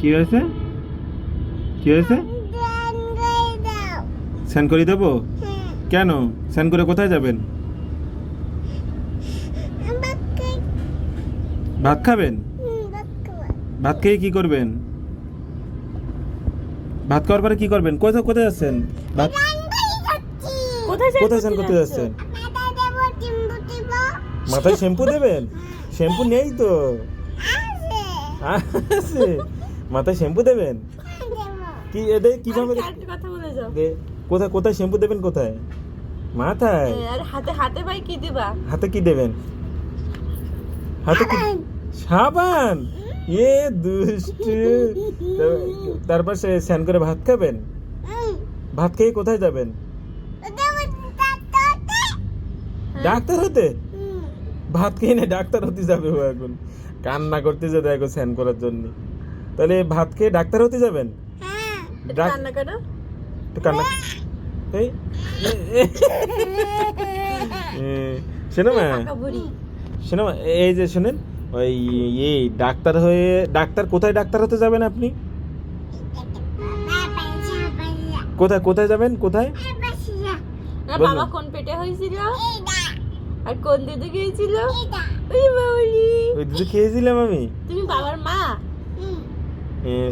কি হয়েছে? কি হয়েছে? স্নান করে দেবো? কেন? স্নান করে কোথায় যাবেন? ভাত খাবেন? ভাত খেয়ে কি করবেন? ভাত খাওয়ার পরে কি করবেন? কোথায় কোথায় যাচ্ছেন? ভাত কোথায় স্নান করতে যাচ্ছেন? মাথায় শ্যাম্পু দেবেন? শ্যাম্পু নেই তো। আছে মাথায় শ্যাম্পু দেবেন? কি এদের কীভাবে কথা বলে যাও। কোথায় কোথায় শ্যাম্পু দেবেন কোথায়? মাথায়? আর হাতে হাতে ভাই কি দিবা? হাতে কি দেবেন? হাতে কি সাবান। এ দুষ্টু। তারপর সে স্নান করে ভাত খাবেন? ভাত খেয়ে কোথায় যাবেন? ডাক্তার হতে? ভাত খেয়ে না ডাক্তার হতে যাবে ও এখন। কান্না করতে যেতে এখন স্নান করার জন্য। তাহলে ভাত খেয়ে ডাক্তার হতে যাবেন? রান্না কান্না এই শোনো মা। শোনো এই যে শোনেন ওই এই ডাক্তার হয়ে ডাক্তার কোথায় ডাক্তার হতে যাবেন আপনি? কোথায় কোথায় যাবেন? কোথায়? বাবা কোন পেটে হয়েছিল? আর কোন দিদি গিয়েছিল ওই বাবলি। ওই দুধ খেয়েছিলাম আমি। তুমি বাবার মা?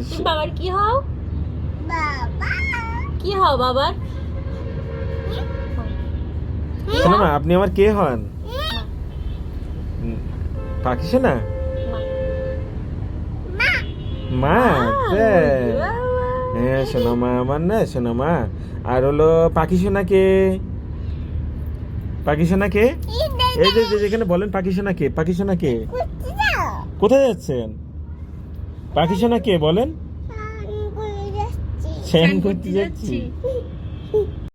তুমি বাবার কি হও? কি হও বাবার? শোনো আপনি আমার কে হন? পাখি শোনা মা? বাবা। হ্যাঁ শোনো মা আমার না শোনো মা। আর হলো পাখি সোনা কে? পাখি সোনা কে? এই যে যেখানে বলেন পাখি সোনা কে পাখি সোনা কে? কোথায় যাচ্ছেন? পাখি সোনা কে বলেন? স্নান করতে যাচ্ছি।